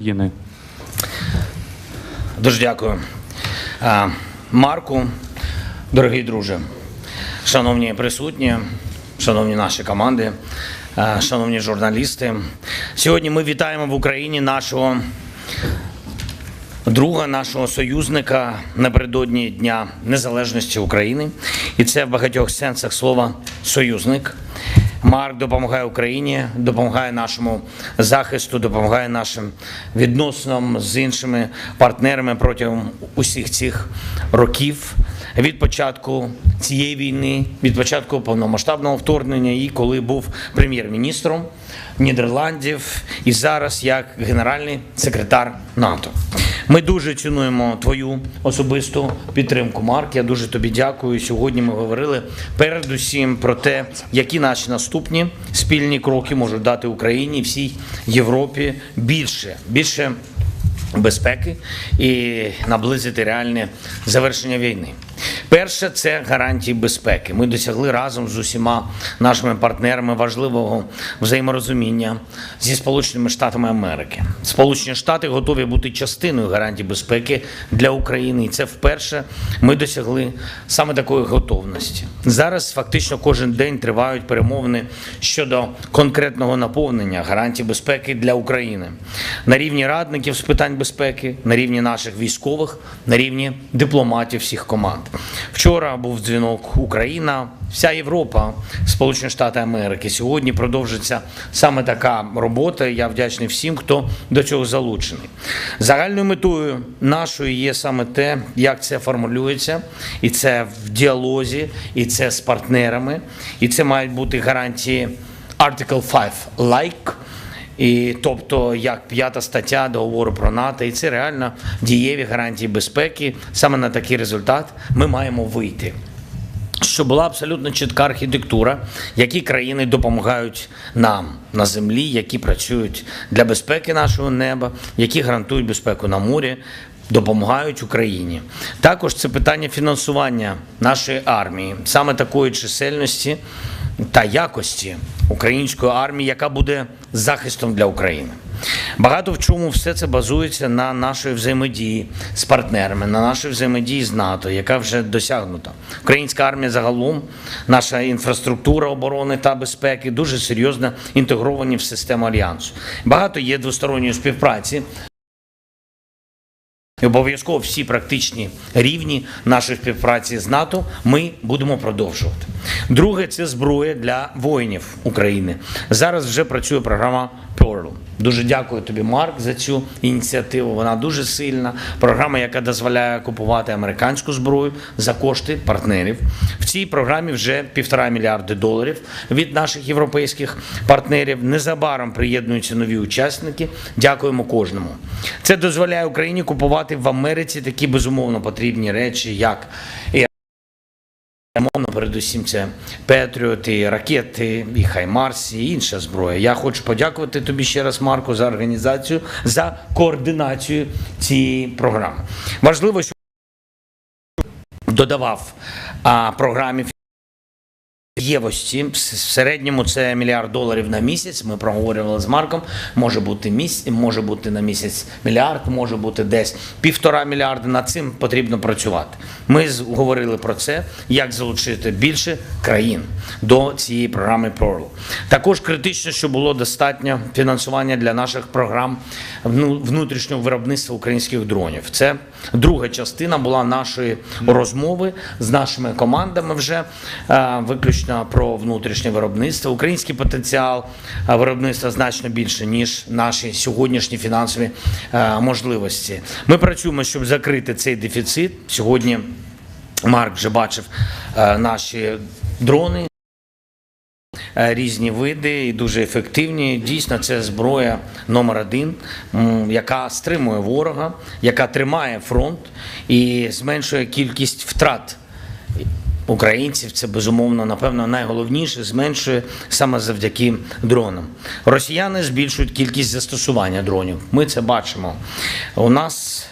України. Дуже дякую. Марку, дорогий друже, шановні присутні, шановні наші команди, шановні журналісти. Сьогодні ми вітаємо в Україні нашого друга, нашого союзника напередодні Дня Незалежності України. І це в багатьох сенсах слова союзник. Марк допомагає Україні, допомагає нашому захисту, допомагає нашим відносинам з іншими партнерами протягом усіх цих років. Від початку цієї війни, від початку повномасштабного вторгнення, і коли був прем'єр-міністром Нідерландів, і зараз як генеральний секретар НАТО. Ми дуже цінуємо твою особисту підтримку, Марк. Я дуже тобі дякую. Сьогодні ми говорили передусім про те, які наші наступні спільні кроки можуть дати Україні всій Європі більше, більше безпеки і наблизити реальне завершення війни. Перше це гарантії безпеки. Ми досягли разом з усіма нашими партнерами важливого взаєморозуміння зі Сполученими Штатами Америки. Сполучені Штати готові бути частиною гарантій безпеки для України, і це вперше ми досягли саме такої готовності. Зараз фактично кожен день тривають перемовини щодо конкретного наповнення гарантій безпеки для України на рівні радників з питань безпеки, на рівні наших військових, на рівні дипломатів всіх команд. Вчора був дзвінок Україна, вся Європа, Сполучені Штати Америки. Сьогодні продовжиться саме така робота. Я вдячний всім, хто до цього залучений. Загальною метою нашої є саме те, як це формулюється, і це в діалозі, і це з партнерами, і це мають бути гарантії Article 5 like. І тобто, як п'ята стаття договору про НАТО, і це реально дієві гарантії безпеки. Саме на такий результат ми маємо вийти. Щоб була абсолютно чітка архітектура, які країни допомагають нам на землі, які працюють для безпеки нашого неба, які гарантують безпеку на морі, допомагають Україні. Також це питання фінансування нашої армії, саме такої чисельності та якості української армії, яка буде захистом для України. Багато в чому все це базується на нашій взаємодії з партнерами, на нашій взаємодії з НАТО, яка вже досягнута. Українська армія загалом, наша інфраструктура оборони та безпеки дуже серйозно інтегровані в систему альянсу. Багато є двосторонньої співпраці і обов'язково всі практичні рівні нашої співпраці з НАТО ми будемо продовжувати. Друге це зброя для воїнів України. Зараз вже працює програма Pearl. Дуже дякую тобі, Марк, за цю ініціативу. Вона дуже сильна. Програма, яка дозволяє купувати американську зброю за кошти партнерів. В цій програмі вже півтора мільярди доларів від наших європейських партнерів. Незабаром приєднуються нові учасники. Дякуємо кожному. Це дозволяє Україні купувати в Америці такі безумовно потрібні речі, як Мовно, передусім, це Петріоти, ракети, і Хаймарс, і інша зброя. Я хочу подякувати тобі ще раз, Марко, за організацію, за координацію цієї програми. Важливо, що додавав а, програмі Євості в середньому це мільярд доларів на місяць. Ми проговорювали з Марком. Може бути міс... може бути на місяць мільярд, може бути десь півтора мільярда. Над цим потрібно працювати. Ми говорили про це, як залучити більше країн до цієї програми PROL. Також критично, щоб було достатньо фінансування для наших програм вну- внутрішнього виробництва українських дронів. Це друга частина була нашої розмови з нашими командами вже е, виключно про внутрішнє виробництво. Український потенціал е, виробництва значно більше ніж наші сьогоднішні фінансові е, можливості. Ми працюємо, щоб закрити цей дефіцит. Сьогодні Марк вже бачив е, наші дрони. Різні види і дуже ефективні. Дійсно, це зброя номер один, яка стримує ворога, яка тримає фронт і зменшує кількість втрат українців. Це безумовно, напевно, найголовніше зменшує саме завдяки дронам. Росіяни збільшують кількість застосування дронів. Ми це бачимо. У нас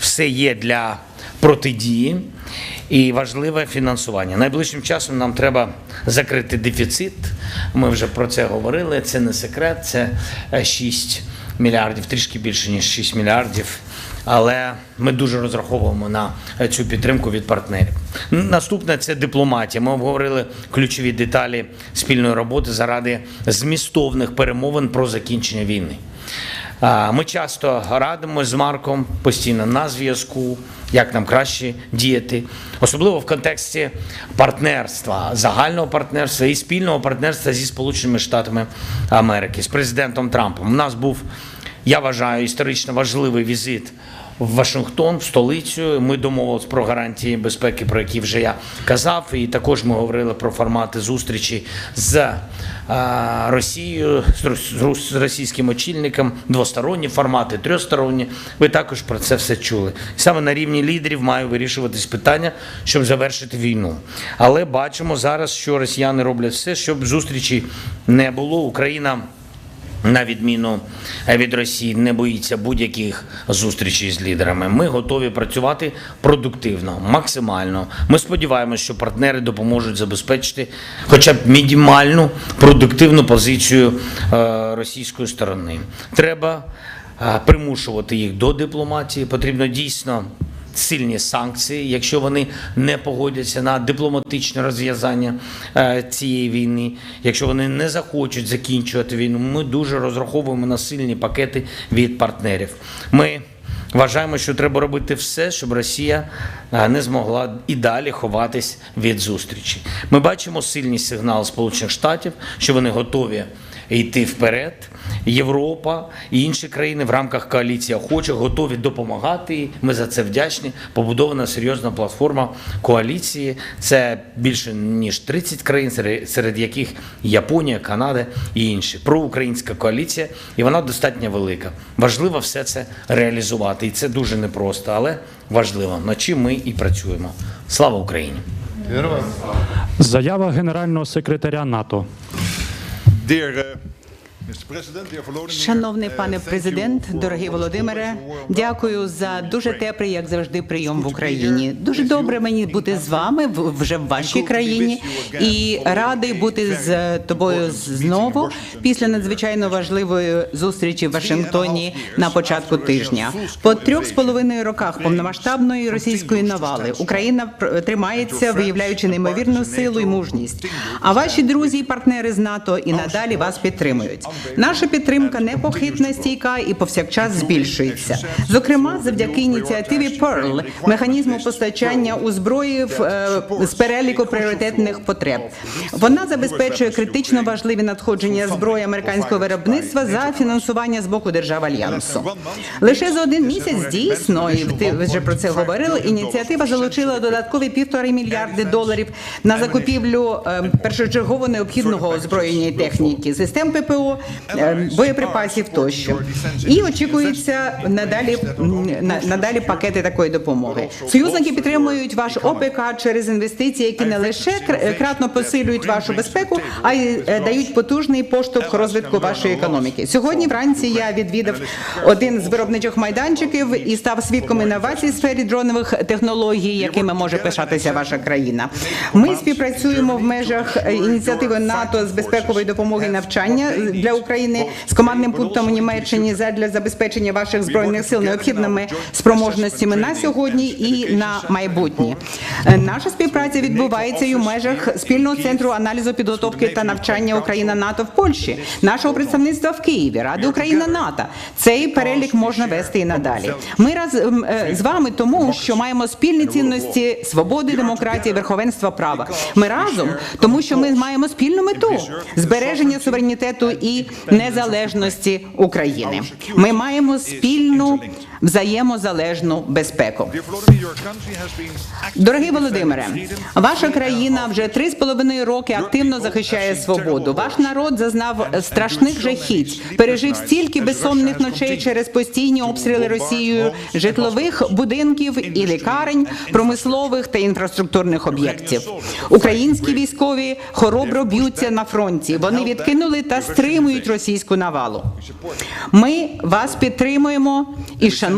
все є для протидії і важливе фінансування. Найближчим часом нам треба закрити дефіцит. Ми вже про це говорили. Це не секрет, це 6 мільярдів, трішки більше ніж 6 мільярдів. Але ми дуже розраховуємо на е, цю підтримку від партнерів. Наступне це дипломатія. Ми обговорили ключові деталі спільної роботи заради змістовних перемовин про закінчення війни. Ми часто радимося з Марком постійно на зв'язку, як нам краще діяти, особливо в контексті партнерства, загального партнерства і спільного партнерства зі Сполученими Штатами Америки, з президентом Трампом. У нас був, я вважаю, історично важливий візит в Вашингтон, в столицю. Ми домовилися про гарантії безпеки, про які вже я казав. І також ми говорили про формати зустрічі з е, Росією, з рос- з рос- з російським очільником, двосторонні формати, трьохсторонні. Ви також про це все чули. Саме на рівні лідерів має вирішуватись питання, щоб завершити війну. Але бачимо зараз, що росіяни роблять все, щоб зустрічі не було. Україна на відміну від Росії, не боїться будь-яких зустрічей з лідерами. Ми готові працювати продуктивно, максимально. Ми сподіваємося, що партнери допоможуть забезпечити хоча б мінімальну продуктивну позицію е, російської сторони. Треба е, примушувати їх до дипломатії. Потрібно дійсно сильні санкції, якщо вони не погодяться на дипломатичне розв'язання е, цієї війни, якщо вони не захочуть закінчувати війну, ми дуже розраховуємо на сильні пакети від партнерів. Ми вважаємо, що треба робити все, щоб Росія е, не змогла і далі ховатись від зустрічі. Ми бачимо сильні сигнали Сполучених Штатів, що вони готові йти вперед. Європа і інші країни в рамках коаліції охочих готові допомагати. Ми за це вдячні. Побудована серйозна платформа коаліції. Це більше ніж 30 країн, серед- серед яких Японія, Канада і інші. Проукраїнська коаліція, і вона достатньо велика. Важливо все це реалізувати, і це дуже непросто, але важливо. Над чим ми і працюємо. Слава Україні! Заява генерального секретаря НАТО. Dear uh, Шановний пане президент, дорогий Володимире, дякую за дуже теплий, як завжди, прийом в Україні. Дуже добре мені бути з вами вже в вашій країні, і радий бути з тобою знову після надзвичайно важливої зустрічі в Вашингтоні на початку тижня. По трьох з половиною роках повномасштабної російської навали. Україна тримається, виявляючи неймовірну силу і мужність. А ваші друзі і партнери з НАТО і надалі вас підтримують. Наша підтримка непохитна, стійка і повсякчас збільшується. Зокрема, завдяки ініціативі PEARL, механізму постачання у зброї в, е, з переліку пріоритетних потреб. Вона забезпечує критично важливі надходження зброї американського виробництва за фінансування з боку держав альянсу. Лише за один місяць дійсно, і ти вже про це говорили. Ініціатива залучила додаткові півтори мільярди доларів на закупівлю е, першочергово необхідного озброєння і техніки, систем ППО, боєприпасів тощо. І очікується надалі на- надалі пакети такої допомоги. Союзники підтримують ваш ОПК через інвестиції, які не лише кр- кратно посилюють вашу безпеку, а й е, дають потужний поштовх розвитку вашої економіки. Сьогодні вранці я відвідав один з виробничих майданчиків і став свідком інновацій в сфері дронових технологій, якими може пишатися ваша країна. Ми співпрацюємо в межах е, ініціативи НАТО з безпекової допомоги навчання для України з командним пунктом у Німеччині задля забезпечення ваших збройних сил необхідними спроможностями на сьогодні і на майбутнє. Наша співпраця відбувається і у межах спільного центру аналізу підготовки та навчання Україна НАТО в Польщі, нашого представництва в Києві, Ради Україна НАТО. Цей перелік можна вести і надалі. Ми разом е, з вами тому, що маємо спільні цінності свободи, демократії, верховенства права. Ми разом, тому що ми маємо спільну мету збереження суверенітету і незалежності України. Ми маємо спільну взаємозалежну безпеку. Дорогий Володимире, ваша країна вже три з половиною роки активно захищає свободу. Ваш народ зазнав страшних жахіть, пережив стільки безсонних ночей через постійні обстріли Росією житлових будинків і лікарень, промислових та інфраструктурних об'єктів. Українські військові хоробро б'ються на фронті. Вони відкинули та стримують російську навалу. Ми вас підтримуємо і шануємо,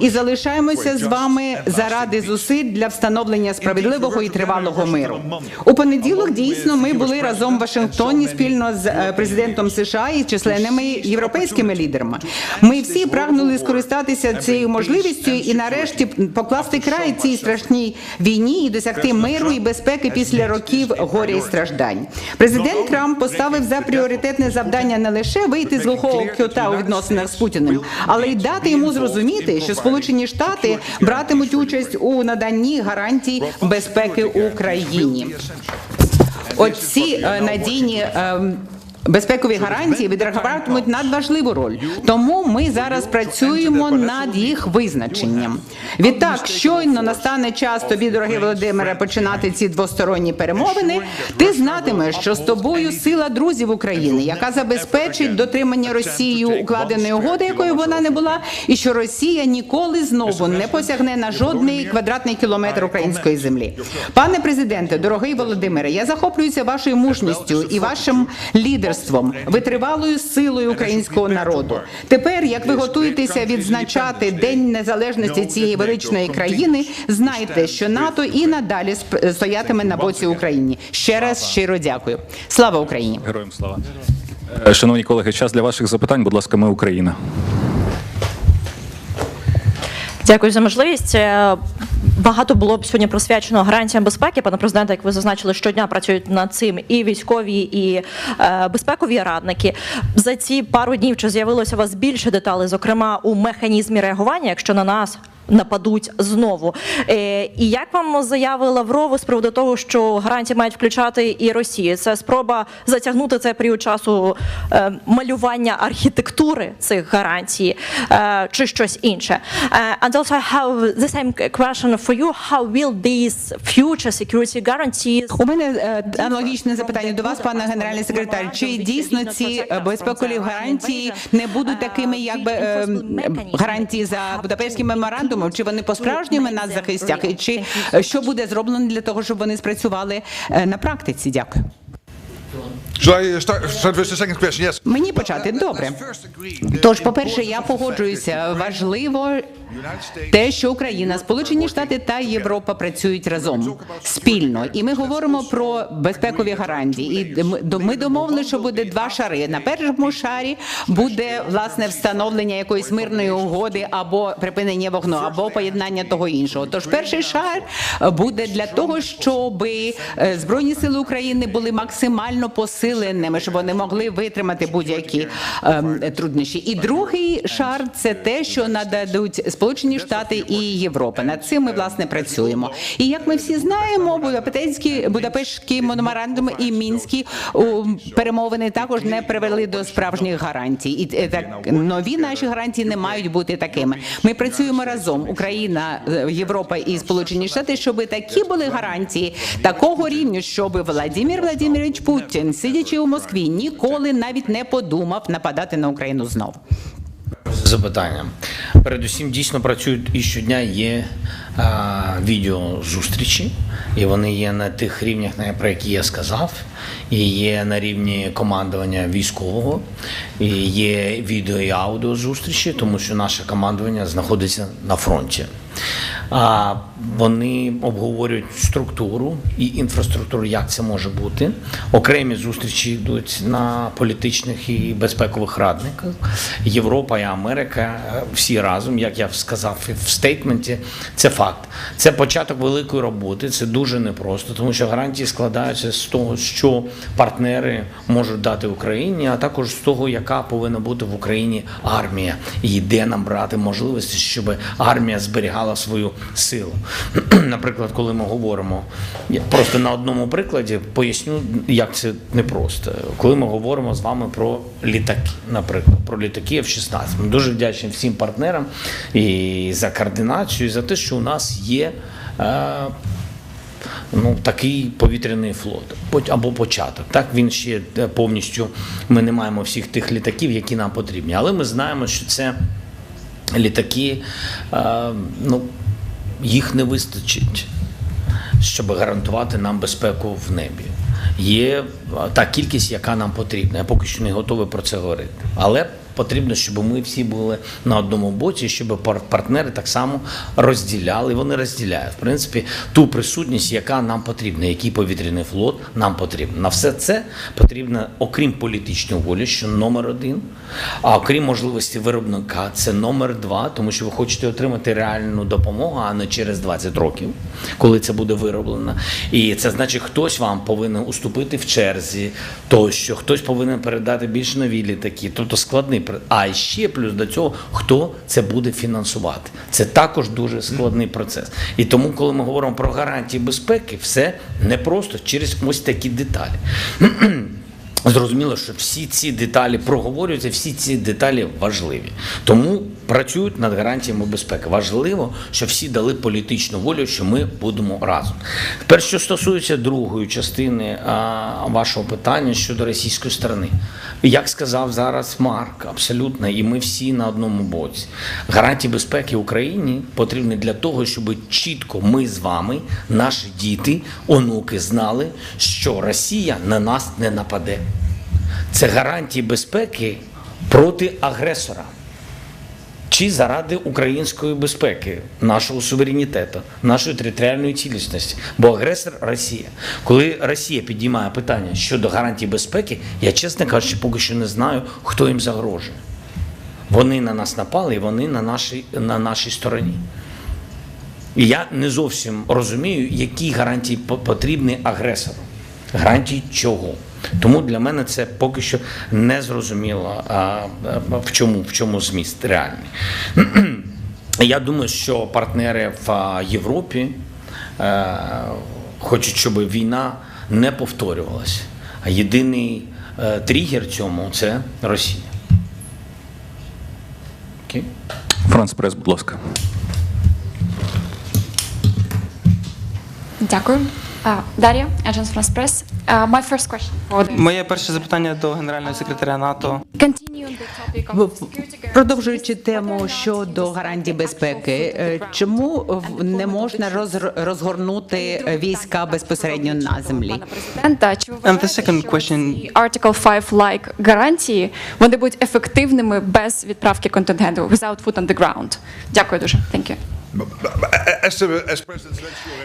і залишаємося з вами заради зусиль для встановлення справедливого і тривалого миру. У понеділок дійсно ми були разом в Вашингтоні спільно з е, президентом США і численними європейськими лідерами. Ми всі прагнули скористатися цією можливістю і нарешті покласти край цій страшній війні і досягти миру і безпеки після років горя і страждань. Президент Трамп поставив за пріоритетне завдання не лише вийти з глухого кюта у відносинах з Путіним, але й дати йому зрозуміти, що Сполучені Штати братимуть участь у наданні гарантій безпеки Україні. Оці е, надійні. Безпекові гарантії відіграватимуть надважливу роль, тому ми зараз працюємо над їх визначенням. Відтак, щойно настане час тобі, дорогий Володимире, починати ці двосторонні перемовини. Ти знатимеш, що з тобою сила друзів України, яка забезпечить дотримання Росією укладеної угоди, якою вона не була, і що Росія ніколи знову не посягне на жодний квадратний кілометр української землі. Пане президенте, дорогий Володимире, я захоплююся вашою мужністю і вашим лідерством, витривалою силою українського народу. Тепер, як ви готуєтеся відзначати День незалежності цієї величної країни, знайте, що НАТО і надалі сп- стоятиме на боці України. Ще раз щиро дякую. Слава Україні! Героям слава. Е, Шановні колеги, час для ваших запитань. Будь ласка, ми Україна. Дякую за можливість. Багато було б сьогодні присвячено гарантіям безпеки. Пане президенте, як ви зазначили, щодня працюють над цим і військові, і е, безпекові радники. За ці пару днів чи з'явилося у вас більше деталей, зокрема у механізмі реагування, якщо на нас нападуть знову. Е, і як вам заяви Лаврову з приводу того, що гарантії мають включати і Росію? Це спроба затягнути цей період часу е, малювання архітектури цих гарантій е, чи щось інше? And also I have the same question for you. How will these future security guarantees У мене аналогічне запитання до вас, пане генеральний секретар. Чи дійсно ці безпекові гарантії не будуть такими, якби е, гарантії за Будапештським меморандумом? Чи вони по справжньому нас захистять? І Чи що буде зроблено для того, щоб вони спрацювали е, на практиці? Дякую. Yes. Мені почати добре. Тож, по-перше, я погоджуюся. Важливо те, що Україна, Сполучені Штати та Європа працюють разом спільно, і ми говоримо про безпекові гарантії. І ми- домовили, що буде два шари. На першому шарі буде власне встановлення якоїсь мирної угоди або припинення вогню, або поєднання того іншого. Тож перший шар буде для того, щоб збройні сили України були максимально посиленими, щоб вони могли витримати будь-які ем, труднощі. І другий шар це те, що нададуть Сполучені Штати і Європа. Над цим ми власне працюємо. І як ми всі знаємо, Будапештський Будапештський меморандум і мінські перемовини також не привели до справжніх гарантій. І е, так нові наші гарантії не мають бути такими. Ми працюємо разом, Україна, е, Європа і Сполучені Штати, щоб такі були гарантії такого рівня, щоб Владимир Владимирович Путін, сидячи у Москві, ніколи навіть не подумав нападати на Україну знову. запитання. Передусім дійсно працюють і щодня є відеозустрічі, і вони є на тих рівнях, про які я сказав, і є на рівні командування військового, і є відео і аудіозустрічі, тому що наше командування знаходиться на фронті. А вони обговорюють структуру і інфраструктуру, як це може бути. Окремі зустрічі йдуть на політичних і безпекових радниках. Європа і Америка всі разом, як я сказав в стейтменті, це факт. Це початок великої роботи. Це дуже непросто, тому що гарантії складаються з того, що партнери можуть дати Україні, а також з того, яка повинна бути в Україні армія, і де нам брати можливості, щоб армія зберігала свою силу. Наприклад, коли ми говоримо, я просто на одному прикладі поясню, як це непросто. Коли ми говоримо з вами про літаки, наприклад, про літаки F-16, ми дуже вдячні всім партнерам і за координацію, і за те, що у нас є. Е, ну, такий повітряний флот або початок. Так він ще е, повністю. Ми не маємо всіх тих літаків, які нам потрібні. Але ми знаємо, що це літаки, е, ну, їх не вистачить, щоб гарантувати нам безпеку в небі. є та кількість, яка нам потрібна. Я поки що не готовий про це говорити. Але потрібно, щоб ми всі були на одному боці, щоб пар- партнери так само розділяли. Вони розділяють в принципі ту присутність, яка нам потрібна, який повітряний флот нам потрібен. На все це потрібно, окрім політичної волі, що номер один, а окрім можливості виробника, це номер два, тому що ви хочете отримати реальну допомогу, а не через 20 років, коли це буде вироблено. І це значить, хтось вам повинен уступити в черзі, тощо, хтось повинен передати більш нові літаки, тобто складний пр- А ще плюс до цього, хто це буде фінансувати. Це також дуже складний процес. І тому, коли ми говоримо про гарантії безпеки, все не просто через ось такі деталі. Зрозуміло, що всі ці деталі проговорюються, всі ці деталі важливі. Тому працюють над гарантіями безпеки. Важливо, що всі дали політичну волю, що ми будемо разом. Тепер, що стосується другої частини вашого питання щодо російської сторони, як сказав зараз Марк, абсолютно, і ми всі на одному боці. Гарантії безпеки Україні потрібні для того, щоб чітко ми з вами, наші діти, онуки знали, що Росія на нас не нападе. Це гарантії безпеки проти агресора. Чи заради української безпеки, нашого суверенітету, нашої територіальної цілісності, бо агресор Росія. Коли Росія підіймає питання щодо гарантій безпеки, я чесно кажучи, поки що не знаю, хто їм загрожує. Вони на нас напали, і вони на нашій, на нашій стороні. І я не зовсім розумію, які гарантії потрібні агресору. Гарантії чого? Тому для мене це поки що не зрозуміло, в чому, в чому зміст реальний. Я думаю, що партнери в Європі е, хочуть, щоб війна не повторювалася. А єдиний е, тригер цьому це Росія. Окей? Франц Прес, будь ласка. Дякую. Дар'я, Agence France Press. Uh, my first question for the Моє перше запитання до генерального секретаря НАТО. continue on the topic of В- security Продовжуючи тему щодо гарантій безпеки, е, foot on the ground чому в- не можна роз- розгорнути війська безпосередньо на землі? And the second question- Article 5-like гарантії вони будуть ефективними без відправки контингенту without foot on the ground? Дякую дуже. Thank you.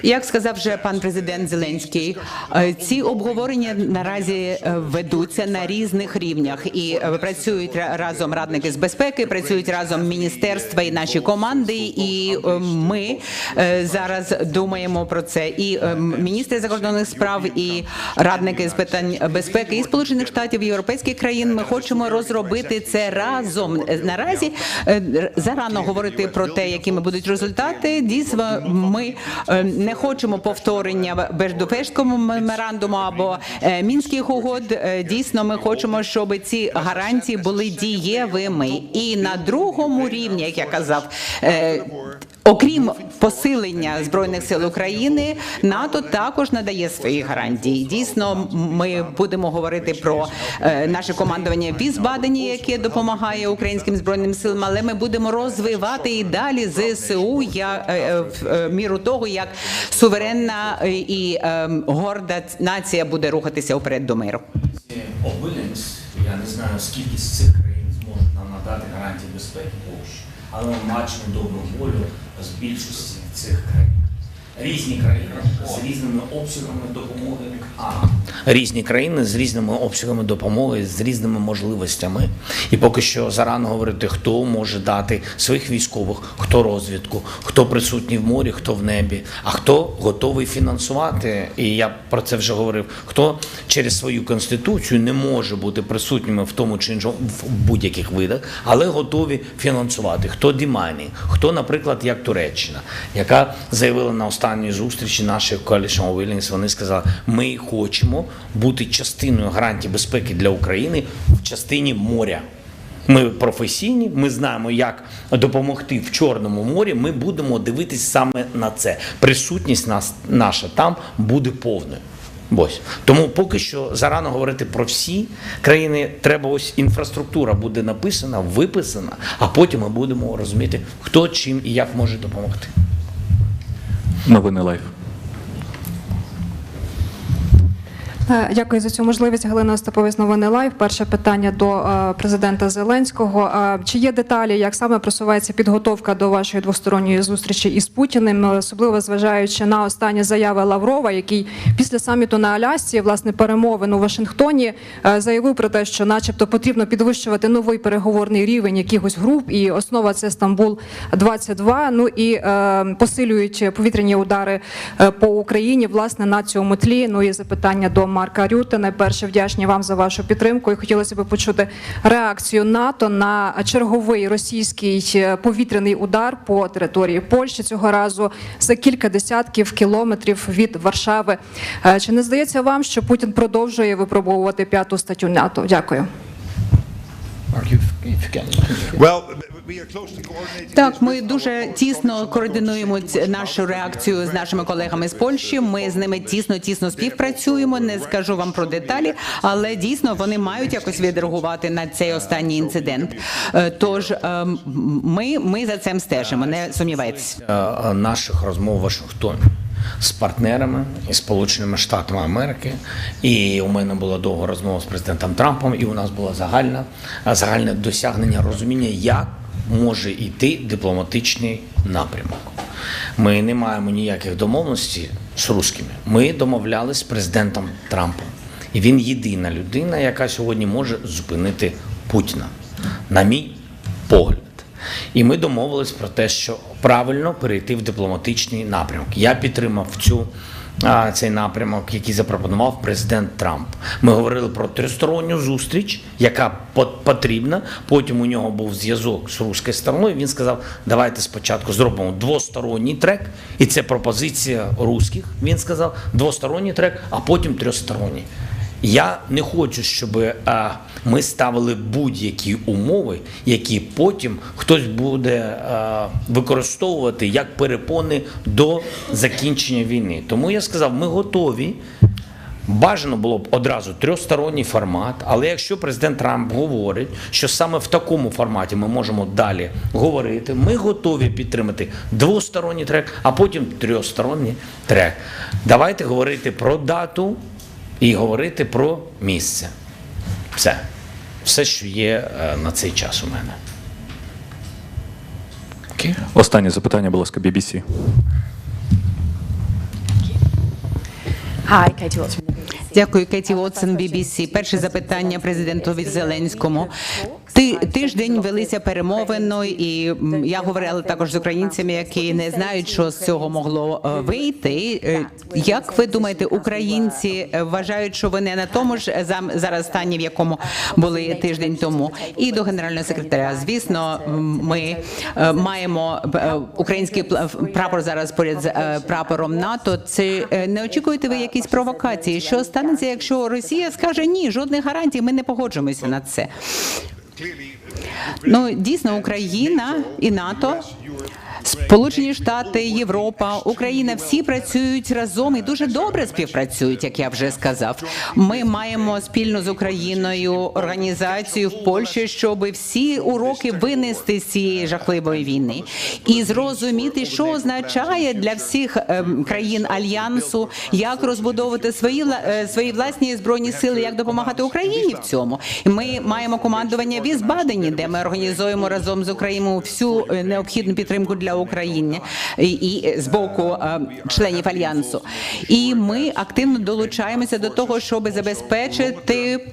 Як сказав вже пан президент Зеленський, е, ці обговорення наразі е, ведуться на різних рівнях і е, працюють разом радники з безпеки, працюють разом міністерства і наші команди. І е, ми зараз думаємо про це. І міністри закордонних справ, і радники з питань безпеки і сполучених штатів і європейських країн. Ми хочемо розробити це разом. Наразі зарано говорити про те, якими будуть результати. Дійсно, ми не хочемо повторення Беждупештського меморандуму або е, мінських угод. Е, Дійсно, ми хочемо, щоб ці гарантії були дієвими. І на другому рівні, як я казав, е, окрім посилення збройних сил України, НАТО також надає свої гарантії. Дійсно, ми будемо говорити про е, наше командування Візбадені, яке допомагає українським збройним силам, але ми будемо розвивати і далі ЗСУ я, е, е, в міру того, як суверенна і горда нація буде рухатися вперед до миру. Обилянськ, я не знаю, скільки з цих країн зможуть нам надати гарантії безпеки але ми бачимо добру волю з більшості цих країн. Різні країни з різними обсягами допомоги. А різні країни з різними обсягами допомоги, з різними можливостями. І поки що зарано говорити, хто може дати своїх військових, хто розвідку, хто присутній в морі, хто в небі, а хто готовий фінансувати. І я про це вже говорив. Хто через свою конституцію не може бути присутніми в тому чи іншому в будь-яких видах, але готові фінансувати. Хто Дімані, хто, наприклад, як Туреччина, яка заявила на останній зустрічі наших Coalition Willings, вони сказали, ми хочемо бути частиною гарантії безпеки для України в частині моря. Ми професійні, ми знаємо, як допомогти в Чорному морі. Ми будемо дивитись саме на це. Присутність нас наша там буде повною. Ось тому поки що зарано говорити про всі країни. Треба ось інфраструктура буде написана, виписана, а потім ми будемо розуміти, хто чим і як може допомогти. Новини лайф. Е, Дякую за цю можливість. Галина Остаповець, новини Лайв. Перше питання до е, президента Зеленського. Е, Чи є деталі, як саме просувається підготовка до вашої двосторонньої зустрічі із Путіним, е, особливо зважаючи на останні заяви Лаврова, який після саміту на Алясці, власне, перемовин у Вашингтоні, е, заявив про те, що, начебто, потрібно підвищувати новий переговорний рівень якихось груп, і основа це Стамбул 22 Ну і е, посилюють повітряні удари е, по Україні. Власне на цьому тлі. Ну і запитання до Марка Рюте. Найперше вдячні вам за вашу підтримку. І хотілося б почути реакцію НАТО на черговий російський е, повітряний удар по території Польщі цього разу за кілька десятків кілометрів від Варшави. Е, Чи не здається вам, що Путін продовжує випробовувати п'яту статтю НАТО? Дякую. Well, Так, ми дуже тісно координуємо нашу реакцію з нашими колегами з Польщі. Ми з ними тісно тісно співпрацюємо. Не скажу вам про деталі, але дійсно вони мають якось відреагувати на цей останній інцидент. Е, Тож ем, ми, ми за цим стежимо. Не сумнівайтеся. е, наших розмов в Вашингтоні з партнерами і Сполученими Штатами Америки. І у мене була довга розмова з президентом Трампом, і у нас було загальне, загальне досягнення розуміння, як може йти дипломатичний напрямок. Ми не маємо ніяких домовленостей з русскими. Ми домовлялися з президентом Трампом. І він єдина людина, яка сьогодні може зупинити Путіна, на мій погляд. І ми домовились про те, що правильно перейти в дипломатичний напрямок. Я підтримав цю. Цей напрямок, який запропонував президент Трамп. Ми говорили про тристоронню зустріч, яка потрібна. Потім у нього був зв'язок з руською стороною. Він сказав: давайте спочатку зробимо двосторонній трек, і це пропозиція руських. Він сказав двосторонній трек, а потім трьохсторонній. Я не хочу, щоб ми ставили будь-які умови, які потім хтось буде використовувати як перепони до закінчення війни. Тому я сказав, ми готові. Бажано було б одразу трьохсторонній формат, але якщо президент Трамп говорить, що саме в такому форматі ми можемо далі говорити, ми готові підтримати двосторонній трек, а потім трьохсторонній трек. Давайте говорити про дату і говорити про місце. Все. Все, що є е, на цей час у мене. Окей? Останнє запитання, будь ласка, BBC. Hi, Katie BBC. Дякую, Кеті Уотсон, BBC. Перше запитання президентові Зеленському. Ти тиждень велися перемовини, і я говорила також з українцями, які не знають, що з цього могло е, вийти. Е, Як ви думаєте, українці е, вважають, що вони на тому ж зараз стані, в якому були тиждень тому? І до генерального секретаря, звісно, ми маємо український прапор зараз поряд з прапором НАТО. Це не очікуєте ви якісь провокації? Що станеться, якщо Росія скаже ні, жодних гарантій, ми не погоджуємося на це. Ну дійсно, Україна і НАТО. Сполучені Штати, Європа, Україна всі працюють разом і дуже добре співпрацюють, як я вже сказав. Ми маємо спільно з Україною організацію в Польщі, щоб всі уроки винести з цієї жахливої війни і зрозуміти, що означає для всіх ем, країн альянсу, як розбудовувати свої е, свої власні збройні сили, як допомагати Україні в цьому. Ми маємо командування в Візбадені, де ми організуємо разом з Україною всю е, необхідну підтримку для України і, і з боку е, членів альянсу. І ми активно долучаємося до того, щоб забезпечити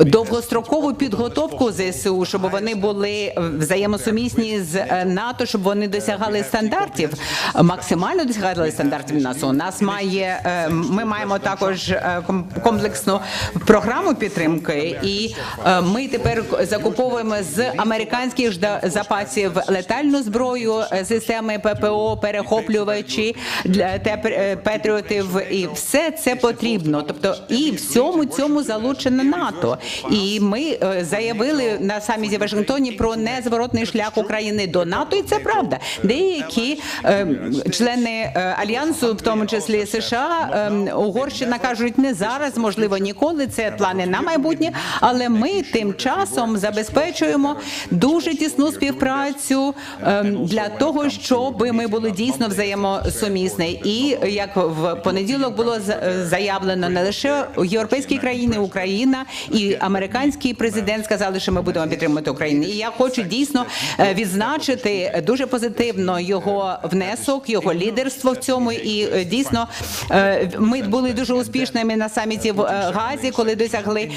довгострокову підготовку ЗСУ, щоб вони були взаємосумісні з е, НАТО, щоб вони досягали стандартів, максимально досягали стандартів НАТО. У нас має е, ми маємо також е, комплексну програму підтримки, і е, ми тепер закуповуємо з американських запасів летальну зброю, е, системи ППО, перехоплювачі для патріотів, і все це потрібно. Тобто, і всьому цьому залучено НАТО. І ми е, заявили на саміті Вашингтоні про незворотний шлях України до НАТО, і це правда. Деякі е, члени е, альянсу, в тому числі США, е, Угорщина кажуть, не зараз, можливо, ніколи. Це плани на майбутнє, але ми тим часом забезпечуємо дуже тісну співпрацю ем, для того, щоб ми були дійсно взаємосумісні. І як в понеділок було заявлено не лише європейські країни, Україна і американський президент сказали, що ми будемо підтримувати Україну. І я хочу дійсно е, відзначити дуже позитивно його внесок, його лідерство в цьому. І е, дійсно е, ми були дуже успішними на саміті в Газі, коли досягли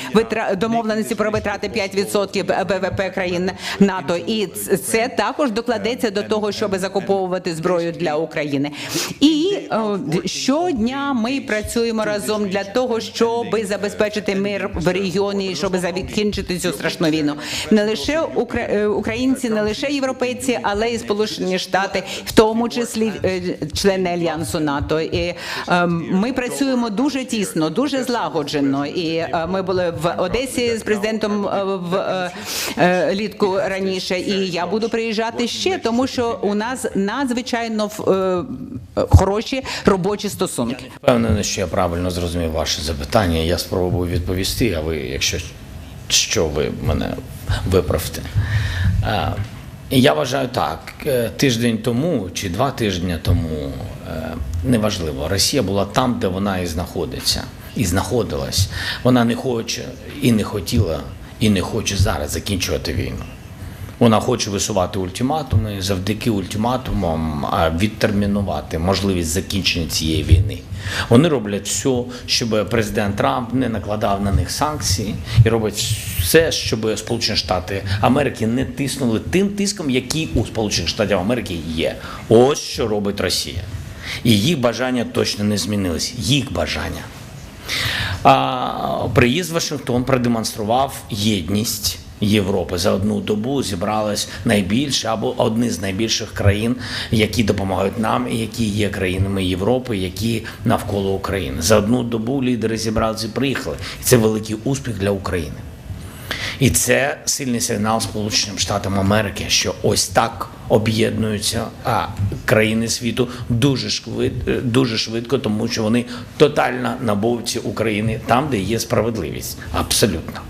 домовленості про витрати 5% БВП країн НАТО. І це також докладеться до того, щоб закуповувати зброю для України. І е, щодня ми працюємо разом для того, щоб забезпечити мир в регіоні, щоб закінчити цю страшну війну. Не лише е, українці, не лише європейці, але і Сполучені Штати, в тому числі е, члени альянсу НАТО. І е, ми працюємо дуже тісно, дуже злагоджено. І ми були в Одесі з президентом в літку раніше. І я буду приїжджати ще, тому що у нас надзвичайно е, хороші робочі стосунки. Впевнений, що я правильно зрозумів ваше запитання. Я спробую відповісти, а ви, якщо що, ви мене виправте. Е, Я вважаю так, е, тиждень тому чи два тижні тому, е, неважливо, Росія була там, де вона і знаходиться, і знаходилась. Вона не хоче і не хотіла, і не хоче зараз закінчувати війну. Вона хоче висувати ультиматуми, завдяки ультиматумам відтермінувати можливість закінчення цієї війни. Вони роблять все, щоб президент Трамп не накладав на них санкції, і роблять все, щоб Сполучені Штати Америки не тиснули тим тиском, який у Сполучених Штатів Америки є. Ось що робить Росія. І їх бажання точно не змінились. Їх бажання. А, приїзд в Вашингтон продемонстрував єдність Європи. За одну добу зібралось найбільше або одні з найбільших країн, які допомагають нам, і які є країнами Європи, які навколо України. За одну добу лідери зібралися і приїхали. І це великий успіх для України. І це сильний сигнал Сполученим Штатам Америки, що ось так об'єднуються а, країни світу дуже швидко, дуже швидко, тому що вони тотально набовці України там, де є справедливість. Абсолютно.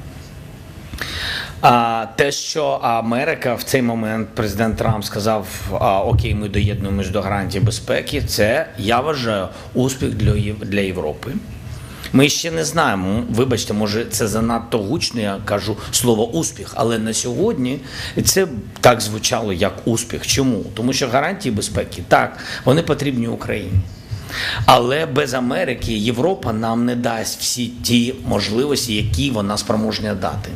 А те, що Америка в цей момент президент Трамп сказав: а, Окей, ми доєднуємось до гарантії безпеки. Це я вважаю успіх для для Європи. Ми ще не знаємо. Вибачте, може, це занадто гучно. Я кажу слово успіх, але на сьогодні це так звучало як успіх. Чому? Тому що гарантії безпеки так вони потрібні Україні. Але без Америки Європа нам не дасть всі ті можливості, які вона спроможна дати.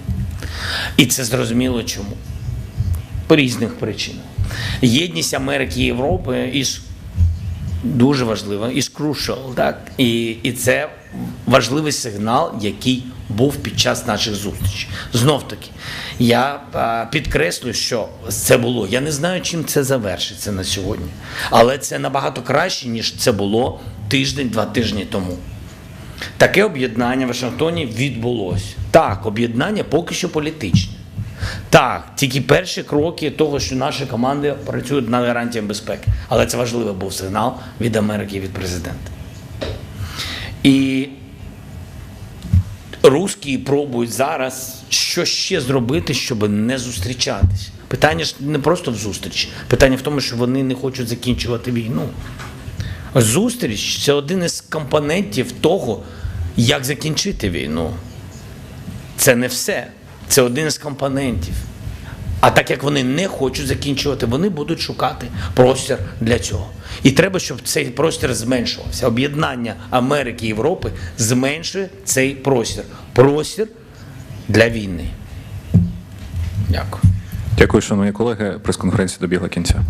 І це зрозуміло чому. По різних причинах. Єдність Америки і Європи із дуже важлива, із crucial, так? І, і це важливий сигнал, який був під час наших зустрічей. Знов таки, я підкреслю, що це було. Я не знаю, чим це завершиться на сьогодні, але це набагато краще, ніж це було тиждень-два тижні тому. Таке об'єднання в Вашингтоні відбулося. Так, об'єднання поки що політичне. Так, тільки перші кроки того, що наші команди працюють над гарантіями безпеки. Але це важливий був сигнал від Америки від президента. І русські пробують зараз що ще зробити, щоб не зустрічатись. Питання ж не просто в зустрічі. Питання в тому, що вони не хочуть закінчувати війну. Зустріч це один із компонентів того, як закінчити війну. Це не все. Це один із компонентів. А так як вони не хочуть закінчувати, вони будуть шукати простір для цього. І треба, щоб цей простір зменшувався. Об'єднання Америки і Європи зменшує цей простір. Простір для війни. Дякую. Дякую, шановні колеги. Прес-конференція добігла кінця.